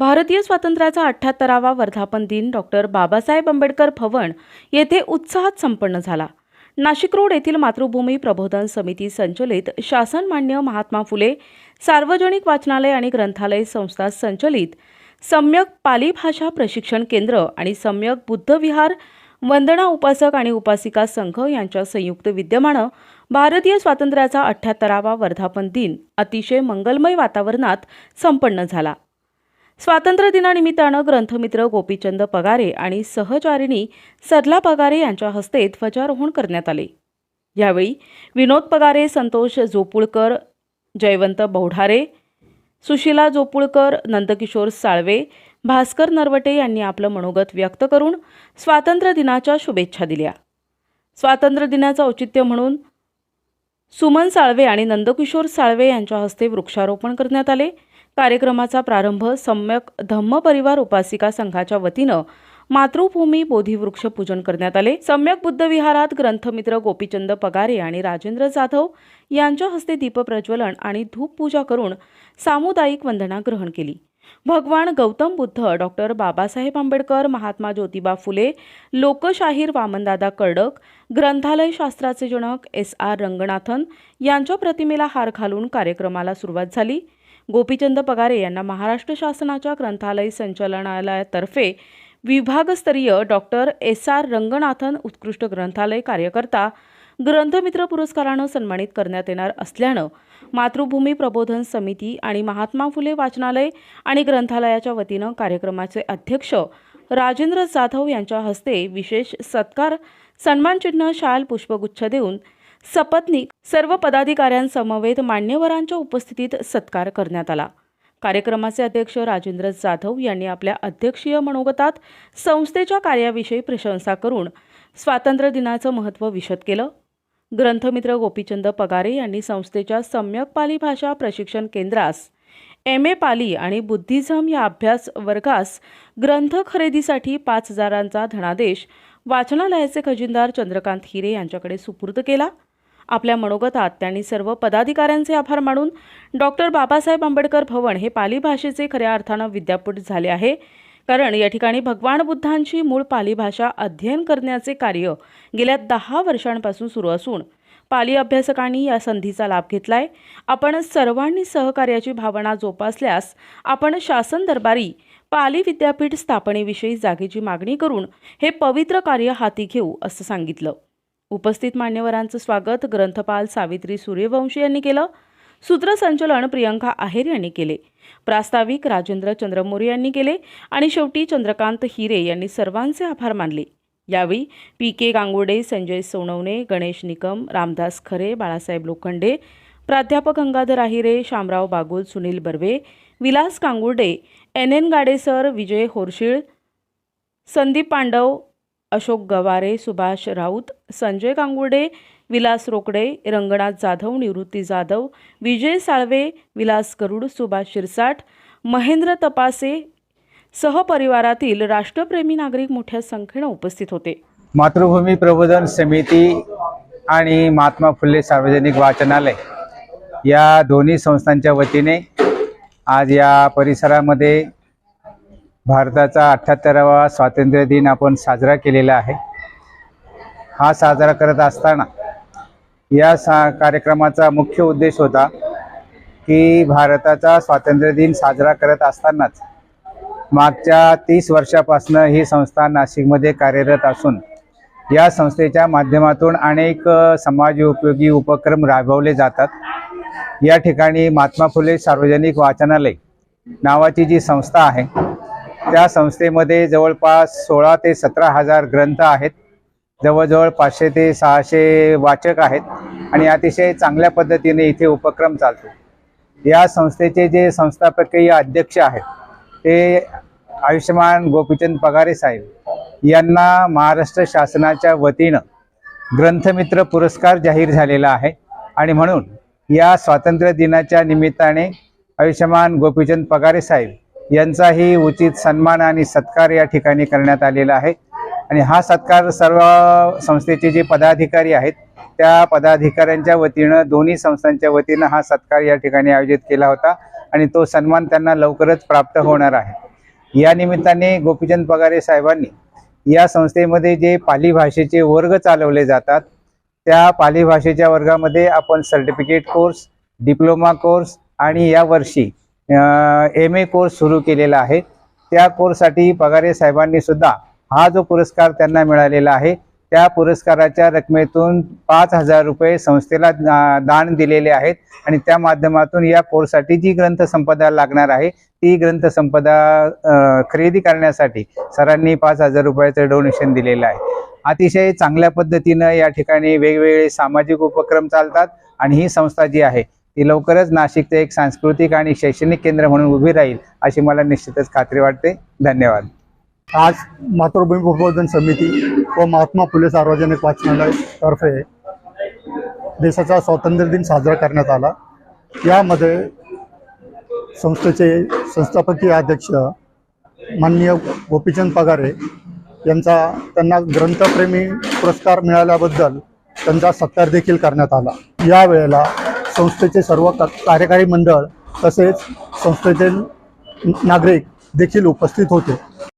भारतीय स्वातंत्र्याचा अठ्ठ्याहत्तरावा वर्धापन दिन डॉक्टर बाबासाहेब आंबेडकर भवन येथे उत्साहात संपन्न झाला. नाशिक रोड येथील मातृभूमी प्रबोधन समिती संचलित शासन मान्य महात्मा फुले सार्वजनिक वाचनालय आणि ग्रंथालय संस्था संचलित सम्यक पाली भाषा प्रशिक्षण केंद्र आणि सम्यक बुद्ध विहार वंदना उपासक आणि उपासिका संघ यांच्या संयुक्त विद्यमानं भारतीय स्वातंत्र्याचा अठ्ठ्याहत्तरावा वर्धापन दिन अतिशय मंगलमय वातावरणात संपन्न झाला. स्वातंत्र्य दिनानिमित्तानं ग्रंथमित्र गोपीचंद पगारे आणि सहचारिणी सरला पगारे यांच्या हस्ते ध्वजारोहण करण्यात आले. यावेळी विनोद पगारे संतोष जोपुळकर जयवंत बौढारे सुशिला जोपुळकर नंदकिशोर साळवे भास्कर नरवटे यांनी आपलं मनोगत व्यक्त करून स्वातंत्र्य दिनाच्या शुभेच्छा दिल्या. स्वातंत्र्य दिनाचं औचित्य म्हणून सुमन साळवे आणि नंदकिशोर साळवे यांच्या हस्ते वृक्षारोपण करण्यात आले. कार्यक्रमाचा प्रारंभ सम्यक धम्म परिवार उपासिका संघाच्या वतीनं मातृभूमी बोधीवृक्ष पूजन करण्यात आले. सम्यक बुद्ध विहारात ग्रंथमित्र गोपीचंद पगारे आणि राजेंद्र जाधव यांच्या हस्ते दीपप्रज्वलन आणि धूप पूजा करून सामुदायिक वंदना ग्रहण केली. भगवान गौतम बुद्ध डॉक्टर बाबासाहेब आंबेडकर महात्मा ज्योतिबा फुले लोकशाहीर वामनदादा कर्डक ग्रंथालय शास्त्राचे जनक एस आर रंगनाथन यांच्या प्रतिमेला हार घालून कार्यक्रमाला सुरुवात झाली. गोपीचंद पगारे यांना महाराष्ट्र शासनाच्या ग्रंथालय संचालनालयातर्फे विभागस्तरीय डॉक्टर एस आर रंगनाथन उत्कृष्ट ग्रंथालय कार्यकर्ता ग्रंथमित्र पुरस्कारानं सन्मानित करण्यात येणार असल्यानं मातृभूमी प्रबोधन समिती आणि महात्मा फुले वाचनालय आणि ग्रंथालयाच्या वतीनं कार्यक्रमाचे अध्यक्ष राजेंद्र जाधव यांच्या हस्ते विशेष सत्कार सन्मानचिन्ह शाल पुष्पगुच्छ देऊन सपत्नीक सर्व पदाधिकाऱ्यांसमवेत मान्यवरांच्या उपस्थितीत सत्कार करण्यात आला. कार्यक्रमाचे अध्यक्ष राजेंद्र जाधव यांनी आपल्या अध्यक्षीय मनोगतात संस्थेच्या कार्याविषयी प्रशंसा करून स्वातंत्र्य दिनाचं महत्त्व विशद केलं. ग्रंथमित्र गोपीचंद पगारे यांनी संस्थेच्या सम्यक पाली भाषा प्रशिक्षण केंद्रास एम ए पाली आणि बुद्धिझम या अभ्यास वर्गास ग्रंथ खरेदीसाठी पाच हजारांचा धनादेश वाचनालयाचे खजिनदार चंद्रकांत हिरे यांच्याकडे सुपूर्द केला. आपल्या मनोगतात त्यांनी सर्व पदाधिकाऱ्यांचे आभार मानून डॉक्टर बाबासाहेब आंबेडकर भवन हे पाली भाषेचे खऱ्या अर्थानं विद्यापीठ झाले आहे. कारण या ठिकाणी भगवान बुद्धांची मूळ पाली भाषा अध्ययन करण्याचे कार्य गेल्या दहा वर्षांपासून सुरू असून पाली अभ्यासकांनी या संधीचा लाभ घेतलाय. आपण सर्वांनी सहकार्याची भावना जोपासल्यास आपण शासन दरबारी पाली विद्यापीठ स्थापनेविषयी जागेची मागणी करून हे पवित्र कार्य हाती घेऊ असं सांगितलं. उपस्थित मान्यवरांचं स्वागत ग्रंथपाल सावित्री सूर्यवंशी यांनी केलं. सूत्रसंचलन प्रियंका आहेर यांनी केले. प्रास्ताविक राजेंद्र चंद्रमोरे यांनी केले आणि शेवटी चंद्रकांत हिरे यांनी सर्वांचे आभार मानले. यावेळी पी के गांगुडे संजय सोनवणे गणेश निकम रामदास खरे बाळासाहेब लोखंडे प्राध्यापक गंगाधर आहिरे शामराव बागुल सुनील बर्वे विलास कांगुर्डे एन एन गाडेसर विजय होरशिळ संदीप पांडव अशोक गवारे सुभाष राऊत संजय गांगुडे विलास रोकडे रंगनाथ जाधव निवृत्ती जाधव विजय साळवे विलास गरुड सुभाष शिरसाट महेंद्र तपासे सहपरिवारातील राष्ट्रप्रेमी नागरिक मोठ्या संख्येनं उपस्थित होते. मातृभूमी प्रबोधन समिती आणि महात्मा फुले सार्वजनिक वाचनालय या दोन्ही संस्थांच्या वतीने आज या परिसरामध्ये भारताचा अठ्ठ्याहत्तरावा स्वातंत्र्य दिन आपण साजरा केलेला आहे. हा साजरा करत असताना या सा कार्यक्रमाचा मुख्य उद्देश होता की भारताचा स्वातंत्र्य दिन साजरा करत असतानाच मागच्या तीस वर्षापासून ही संस्था नाशिकमध्ये कार्यरत असून या संस्थेच्या माध्यमातून अनेक समाज उपयोगी उपक्रम राबवले जातात. या ठिकाणी महात्मा फुले सार्वजनिक वाचनालय नावाची जी संस्था आहे त्या संस्थेमध्ये जवळपास सोळा ते सतरा हजार ग्रंथ आहेत. जवळजवळ पाचशे ते सहाशे वाचक आहेत आणि अतिशय चांगल्या पद्धतीने इथे उपक्रम चालतो. या संस्थेचे जे संस्थापकीय अध्यक्ष आहेत ते आयुष्यमान गोपीचंद पगारे साहेब यांना महाराष्ट्र शासनाच्या वतीनं ग्रंथमित्र पुरस्कार जाहीर झालेला आहे आणि म्हणून या स्वातंत्र्य दिनाच्या निमित्ताने आयुष्यमान गोपीचंद पगारे साहेब यांचाही उचित सन्मान आणि सत्कार या ठिकाणी करण्यात आलेला आहे. आणि हा सत्कार सर्व संस्थेचे जे पदाधिकारी आहेत त्या पदाधिकाऱ्यांच्या वतीनं दोन्ही संस्थांच्या वतीनं हा सत्कार या ठिकाणी आयोजित केला होता आणि तो सन्मान त्यांना लवकरच प्राप्त होणार आहे. या निमित्ताने गोपीचंद पगारे साहेबांनी या संस्थेमध्ये जे पाली भाषेचे वर्ग चालवले जातात त्या पाली भाषेच्या वर्गामध्ये आपण सर्टिफिकेट कोर्स डिप्लोमा कोर्स आणि यावर्षी एम ए कोर्स सुरू केलेला आहे. त्या कोर्ससाठी पगारे साहेबांनी सुद्धा हा जो पुरस्कार त्यांना मिळालेला आहे त्या पुरस्काराच्या रकमेतून पाच हजार रुपये संस्थेला दान दिलेले आहेत आणि त्या माध्यमातून या कोर्ससाठी जी ग्रंथसंपदा लागणार आहे ती ग्रंथसंपदा खरेदी करण्यासाठी सरांनी पाच हजार रुपयाचं डोनेशन दिलेलं आहे. अतिशय चांगल्या पद्धतीनं या ठिकाणी वेगवेगळे सामाजिक उपक्रम चालतात आणि ही संस्था जी आहे ती लवकरच नाशिकचं एक सांस्कृतिक आणि शैक्षणिक केंद्र म्हणून उभी राहील अशी मला निश्चितच खात्री वाटते. धन्यवाद. आज मातृभूमी प्रबोधन समिती व महात्मा फुले सार्वजनिक वाचनालयातर्फे देशाचा स्वातंत्र्य दिन साजरा करण्यात आला. यामध्ये संस्थेचे संस्थापकीय अध्यक्ष माननीय गोपीचंद पगारे यांचा त्यांना ग्रंथप्रेमी पुरस्कार मिळाल्याबद्दल त्यांचा सत्कार देखील करण्यात आला. यावेळेला संस्थेचे सर्व कार्यकारी मंडळ तसेच संस्थेचे नागरिक देखील उपस्थित होते.